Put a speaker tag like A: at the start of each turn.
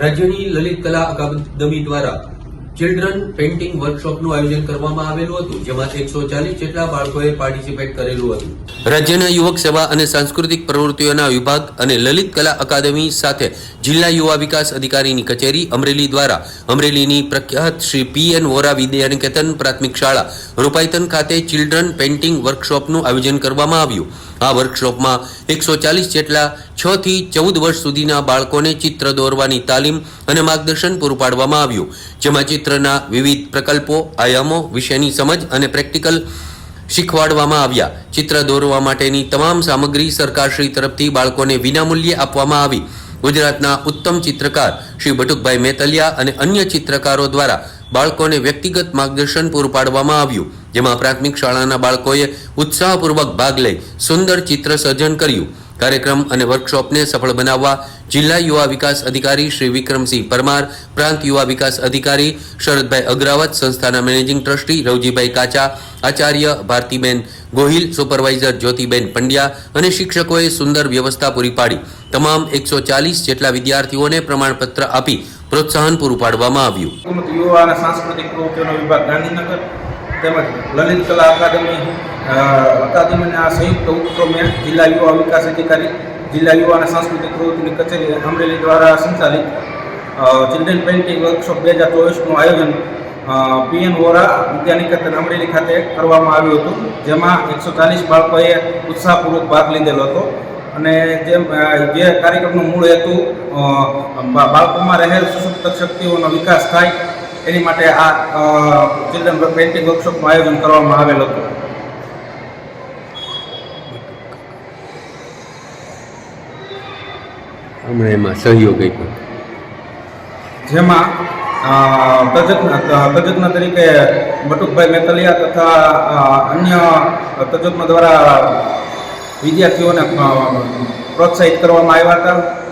A: રાજ્યની લલિત કલા અકાદમી દ્વારા ચિલ્ડ્રન પેઇન્ટિંગ વર્કશોપનું આયોજન કરવામાં આવેલું હતું, જેમાં એકસો ચાલીસ જેટલા બાળકોએ પાર્ટિસિપેટ કરેલું હતું. રાજ્યના યુવક સેવા અને સાંસ્કૃતિક પ્રવૃત્તિઓના વિભાગ અને લલિત કલા અકાદમી સાથે જિલ્લા યુવા વિકાસ અધિકારીની કચેરી અમરેલી દ્વારા અમરેલીની પ્રખ્યાત શ્રી પી એન વોરા વિદ્યાનિકેતન પ્રાથમિક શાળા રૂપાયતન ખાતે ચિલ્ડ્રન પેઇન્ટિંગ વર્કશોપનું આયોજન કરવામાં આવ્યું. આ વર્કશોપમાં એકસો ચાલીસ જેટલા છ થી ચૌદ વર્ષ સુધીના બાળકોને ચિત્ર દોરવાની તાલીમ અને માર્ગદર્શન પૂરું પાડવામાં આવ્યું. જેમાં ચિત્રના વિવિધ પ્રકલ્પો, આયામો વિશેની સમજ અને પ્રેક્ટિકલ શીખવાડવામાં આવ્યા. ચિત્ર દોરવા માટેની તમામ સામગ્રી સરકારશ્રી તરફથી બાળકોને વિનામૂલ્યે આપવામાં આવી. ગુજરાતના ઉત્તમ ચિત્રકાર શ્રી બટુકભાઈ મેતલિયા અને અન્ય ચિત્રકારો દ્વારા બાળકોને વ્યક્તિગત માર્ગદર્શન પૂરું પાડવામાં આવ્યું, જેમાં પ્રાથમિક શાળાના બાળકોએ ઉત્સાહપૂર્વક ભાગ લઈ સુંદર ચિત્ર સર્જન કર્યું. કાર્યક્રમ અને વર્કશોપને સફળ બનાવવા જિલ્લા યુવા વિકાસ અધિકારી શ્રી વિક્રમસિંહ પરમાર, પ્રાંત યુવા વિકાસ અધિકારી શરદભાઈ અગ્રાવત, સંસ્થાના મેનેજિંગ ટ્રસ્ટી રવજીભાઈ કાચા, આચાર્ય ભારતીબેન ગોહિલ, સુપરવાઇઝર જ્યોતિબેન પંડ્યા અને શિક્ષકોએ સુંદર વ્યવસ્થા પૂરી પાડી. તમામ એકસો ચાલીસ જેટલા વિદ્યાર્થીઓને પ્રમાણપત્ર આપી પ્રોત્સાહન પૂરું પાડવામાં આવ્યું.
B: યુવા અને સાંસ્કૃતિક પ્રવૃત્તિઓનો વિભાગ ગાંધીનગર તેમજ લલિત કલા અકાદમી અકાદમીના આ સંયુક્ત ઉપક્રમે જિલ્લા યુવા વિકાસ અધિકારી, જિલ્લા યુવા અને સાંસ્કૃતિક પ્રવૃત્તિની કચેરી અમરેલી દ્વારા સંચાલિત ચિલ્ડ્રન પેઇન્ટિંગ વર્કશોપ બે હજાર ચોવીસનું આયોજન પીએન વોરા વિદ્યાનિકેતન અમરેલી ખાતે કરવામાં આવ્યું હતું, જેમાં એકસો ચાલીસ બાળકોએ ઉત્સાહપૂર્વક ભાગ લીધેલો હતો. અને જેમ જે કાર્યક્રમનો મૂળ હેતુ બાળકોમાં રહેલ સુસુપ્ત શક્તિઓનો વિકાસ થાય એની માટે આ ચિલ્ડ્રન પેઇન્ટિંગ વર્કશોપનું આયોજન કરવામાં આવેલ હતું.
A: હમણાં એમાં સહયોગ આપ્યો.
B: જેમાં તજજ્ઞ તરીકે બટુકભાઈ મેતલિયા તથા અન્ય તજજ્ઞ દ્વારા વિદ્યાર્થીઓને પ્રોત્સાહિત કરવામાં આવ્યા હતા.